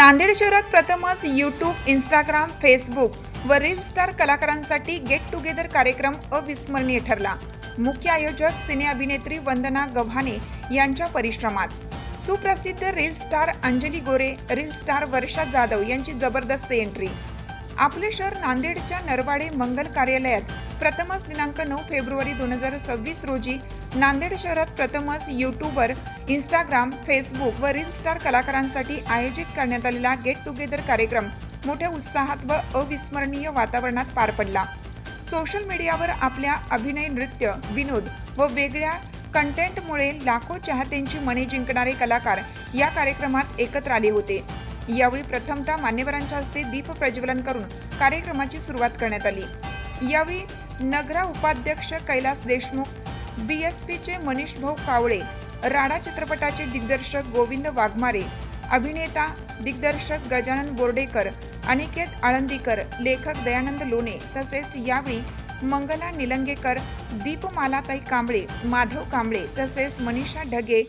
नांदेड शहरात प्रथमच YouTube Instagram Facebook व रील स्टार कलाकारांसाठी गेट टुगेदर कार्यक्रम अविस्मरणीय ठरला. मुख्य आयोजक सिने अभिनेत्री वंदना गव्हाणे यांच्या परिश्रमात. सुप्रसिद्ध reel star Anjali Gore reel star Varsha Jadhav यांची जबरदस्त एंट्री आपले शहर नांदेडच्या नरवाडे मंगल कार्यालयात प्रथमच दिनांक नऊ फेब्रुवारी दोन हजार सव्वीस रोजी नांदेड शहरात प्रथमच यूट्यूबर इंस्टाग्राम फेसबुक व रील स्टार कलाकारांसाठी आयोजित करण्यात आलेला गेट टुगेदर कार्यक्रम मोठ्या उत्साहात व अविस्मरणीय वातावरणात पार पडला. सोशल मीडियावर आपल्या अभिनय नृत्य विनोद व वेगळ्या कंटेंटमुळे लाखो चाहत्यांची मने जिंकणारे कलाकार या कार्यक्रमात एकत्र आले होते. यावेळी प्रथमतः मान्यवरांच्या हस्ते दीप प्रज्वलन करून कार्यक्रमाची सुरुवात करण्यात आली. यावेळी नगरा उपाध्यक्ष कैलास देशमुख बी एस पीचे मनीष भाऊ कावळे राडा चित्रपटाचे दिग्दर्शक गोविंद वाघमारे अभिनेता दिग्दर्शक गजानन बोर्डेकर अनिकेत आळंदीकर लेखक दयानंद लोणे तसेच यावेळी मंगला निलंगेकर दीपमालाताई कांबळे माधव कांबळे तसेच Manisha Dhage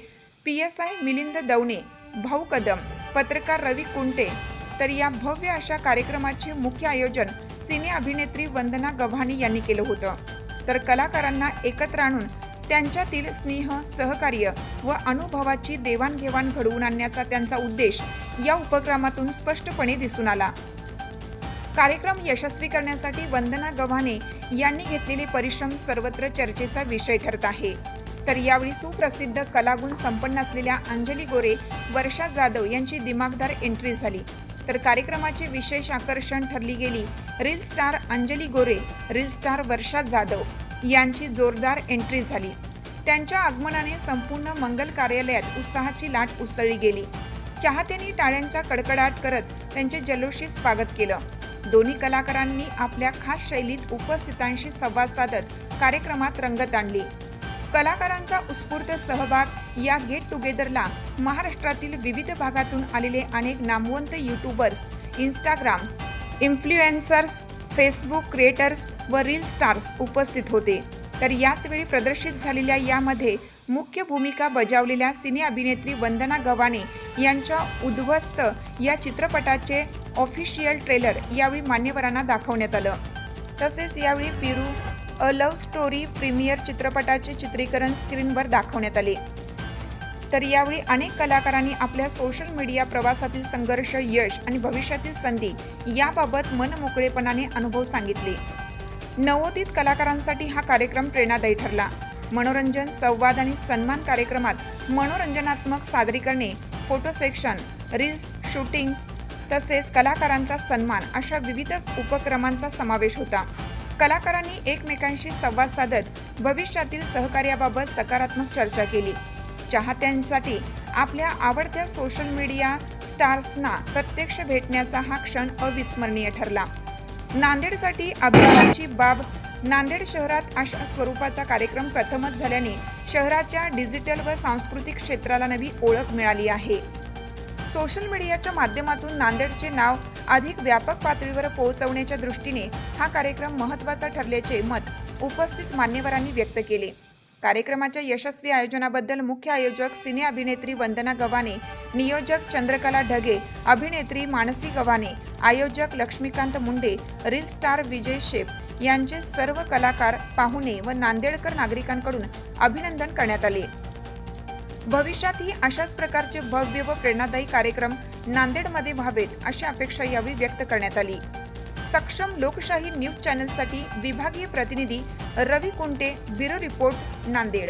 P S I Milind Davane भाऊ कदम पत्रकार रवी कुंटे. तर या भव्य अशा कार्यक्रमाचे मुख्य आयोजन सिने अभिनेत्री वंदना गव्हाणी यांनी केलं होतं. तर कलाकारांना एकत्र आणून त्यांच्यातील स्नेह सहकार्य व अनुभवाची देवाणघेवाण घडवून आणण्याचा त्यांचा उद्देश या उपक्रमातून स्पष्टपणे दिसून आला. कार्यक्रम यशस्वी करण्यासाठी वंदना गव्हाणे यांनी घेतलेले परिश्रम सर्वत्र चर्चेचा विषय ठरत आहे. तर यावेळी सुप्रसिद्ध कलागुण संपन्न असलेल्या अंजली गोरे वर्षा जाधव यांची दिमागदार एंट्री झाली. तर कार्यक्रमाचे विशेष आकर्षण ठरली गेली reel star Anjali Gore reel star Varsha Jadhav. यांची जोरदार एंट्री झाली. त्यांच्या आगमनाने संपूर्ण मंगल कार्यालयात उत्साहाची लाट उसळली गेली. चाहत्यांनी टाळ्यांचा कडकडाट करत त्यांचे जल्लोषी स्वागत केलं. दोन्ही कलाकारांनी आपल्या खास शैलीत उपस्थितांशी संवाद साधत कार्यक्रमात रंगत आणली. कलाकारांचा उत्स्फूर्त सहभाग या गेट टुगेदरला महाराष्ट्रातील विविध भागातून आलेले अनेक नामवंत YouTubers Instagrams influencers Facebook creators व रील स्टार्स उपस्थित होते. तर याचवेळी प्रदर्शित झालेल्या यामध्ये मुख्य भूमिका बजावलेल्या सिने अभिनेत्री वंदना गव्हाणे यांच्या उद्ध्वस्त या चित्रपटाचे ऑफिशियल ट्रेलर यावेळी मान्यवरांना दाखवण्यात आलं. तसेच यावेळी Piru a love story premiere चित्रपटाचे चित्रीकरण स्क्रीनवर दाखवण्यात आले. तर यावेळी अनेक कलाकारांनी आपल्या सोशल मीडिया प्रवासातील संघर्ष यश आणि भविष्यातील संधी याबाबत मनमोकळेपणाने अनुभव सांगितले. नवोदित कलाकारांसाठी हा कार्यक्रम प्रेरणादायी ठरला. मनोरंजन संवाद आणि सन्मान कार्यक्रमात मनोरंजनात्मक सादरीकरणे फोटो सेक्शन रील्स शूटिंग्स तसेच कलाकारांचा सन्मान अशा विविध उपक्रमांचा समावेश होता. कलाकारांनी एकमेकांशी संवाद साधत भविष्यातील सहकार्याबाबत सकारात्मक चर्चा केली. चाहत्यांसाठी आपल्या आवडत्या सोशल मीडिया स्टार्सना प्रत्यक्ष भेटण्याचा हा क्षण अविस्मरणीय ठरला. नांदेडसाठी अभिमानाची बाब नांदेड शहरात अशा स्वरूपाचा कार्यक्रम प्रथमच झाल्याने शहराच्या डिजिटल व सांस्कृतिक क्षेत्राला नवी ओळख मिळाली आहे. सोशल मीडियाच्या माध्यमातून नांदेडचे नाव अधिक व्यापक पातळीवर पोहोचवण्याच्या दृष्टीने हा कार्यक्रम महत्त्वाचा ठरल्याचे मत उपस्थित मान्यवरांनी व्यक्त केले. कार्यक्रमाच्या यशस्वी आयोजनाबद्दल मुख्य आयोजक सिने अभिनेत्री वंदना गव्हाणे नियोजक चंद्रकला ढगे अभिनेत्री मानसी गव्हाणे आयोजक लक्ष्मीकांत मुंडे रील स्टार विजय शेप यांचे सर्व कलाकार पाहुणे व नांदेडकर नागरिकांकडून अभिनंदन करण्यात आले. भविष्यातही अशाच प्रकारचे भव्य व प्रेरणादायी कार्यक्रम नांदेडमध्ये व्हावेत अशी अपेक्षा यावेळी व्यक्त करण्यात आली. सक्षम लोकशाही न्यूज चॅनलसाठी विभागीय प्रतिनिधी रवी कुंटे ब्युरो रिपोर्ट नांदेड.